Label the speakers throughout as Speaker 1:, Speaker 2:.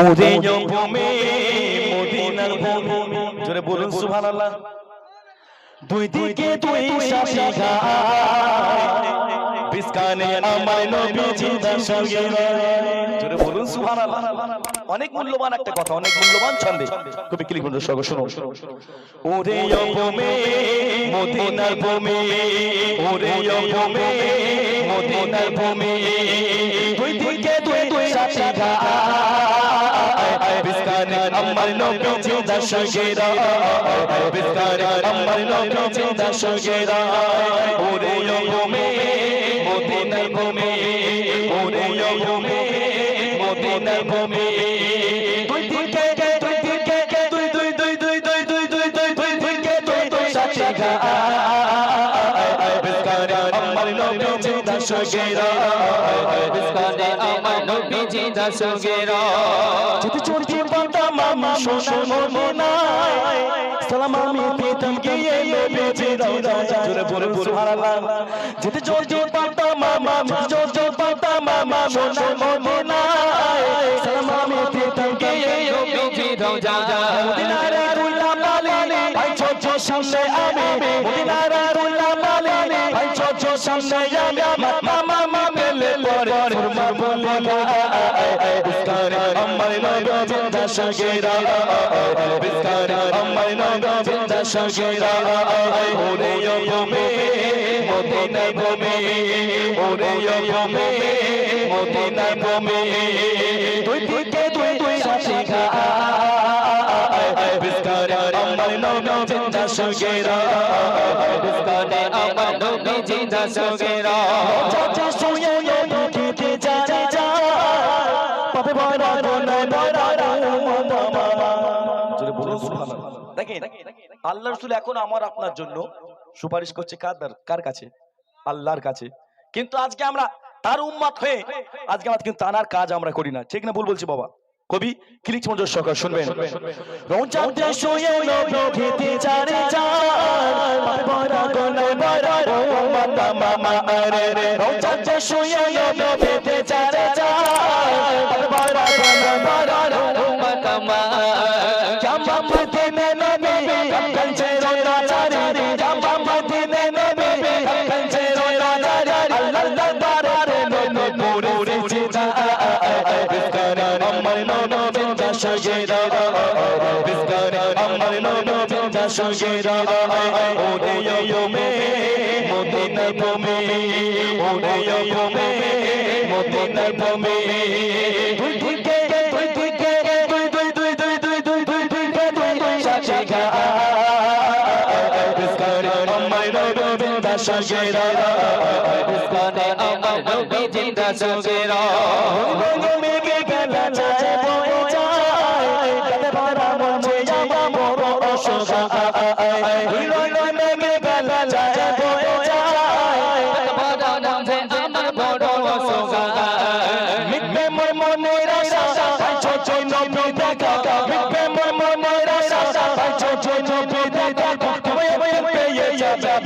Speaker 1: ওরে ভূমি মদিনার ভূমি। জোরে বলুন সুবহানাল্লাহ। দুই দিকে দুই শাসি বিস্কানে আমার নবী জিন্দা জোরে বলুন সুবহানাল্লাহ। অনেক মূল্যবান একটা কথা অনেক মূল্যবান ছন্দে। কবি ক্লিক বন্ধু সঙ্গে শুনুন। ওরে ভূমি মদিনার ভূমি। ওরে ভূমি মদিনার ভূমি। দুই দিকে দুই দুই শাসি বিস্কানে আমার নবী জিন্দা সঙ্গেরা বিস্কানে আমার নবী জিন্দা সঙ্গেরা ওরে ভূমি মদিনার ভূমি ওরে ভূমি মদিনার ভূমি দুই দিকে দুই দিকে দুই দুই দুই দুই দুই দুই দুই দুই দুই দিকে দুই দুই নবী দশ গেরা
Speaker 2: মুস্কানে আমার নবীজি দশ গেরা
Speaker 1: যদি চুরি পাতা মামা শোনো মদিনায় সালাম আমি পেতাম গিয়ে নবীজি রওজা জোরে বলে সুবহানাল্লাহ যদি চুরি পাতা মামা চুরি পাতা মামা শোনো মদিনায় সালাম আমি পেতাম গিয়ে
Speaker 2: নবীজি রওজা
Speaker 1: মদিনায় দুলা মালিনী ভাই ছোট সামনে মামা মামা বেলে পরে সুরমা বলে বিস্তারে আমার নগর সঙ্গে বিস্তারে আমার নগর সগেরা ওরে ভূমি মদিনা ভূমি ওরে ভূমি মদিনা ভূমি দুই দিকে দুই দুই সাথী ঘা বিস্কারে আমার নবী জিন্দা সগেরা
Speaker 2: বিস্কানে আমার নবী জিন্দা সঙ্গেরা
Speaker 1: চাচা শুয়ে পাবে বড় বড় বড় দেখেন আল্লাহ রাসূল এখন আমার আপনার জন্য সুপারিশ করছে কার কার কাছে আল্লাহর কাছে কিন্তু আজকে আমরা তার উম্মত হয়ে আজকে আমরা কিন্তু তানার কাজ আমরা করি না ঠিক না ভুল বলছি বাবা কবি ক্লিক মঞ্জুর সরকার শুনবেন রোজাতে শুয়ে নদীতে যায় যায় পাবে বড় বড় বড় মাতা মামা আরে রে রোজাতে শুয়ে নদীতে যায় যায় সগেরা বিস্কারে আমার নবী জিন্দা সগেরা ওরে ইয়মে মদিনা ভূমি ওরে ইয়মে মদিনা ভূমি দুই দিকে দুই দুই দুই দুই দুই দুই দুই দুই দুই দুই দুই সাথী গা বিস্কারে আমার নবী জিন্দা সগেরা
Speaker 2: বিস্কানে আমার নবী জিন্দা সঙ্গেরা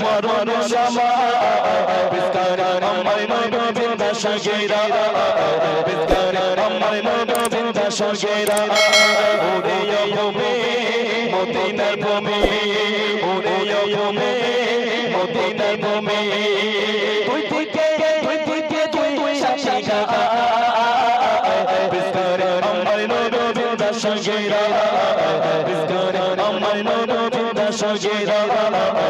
Speaker 1: মরণ সময় আমার মনোবিন্দ সঙ্গীরা আমার মনোবিন্দ সঙ্গীরা উদয় ভূমি মদিনার ভূমি উদয় ভূমি মদিনার ভূমি তুই তুই কে তুই তুই কে তুই তুই সাক্ষী আমার মনোবিন্দ সঙ্গীরা মুজিব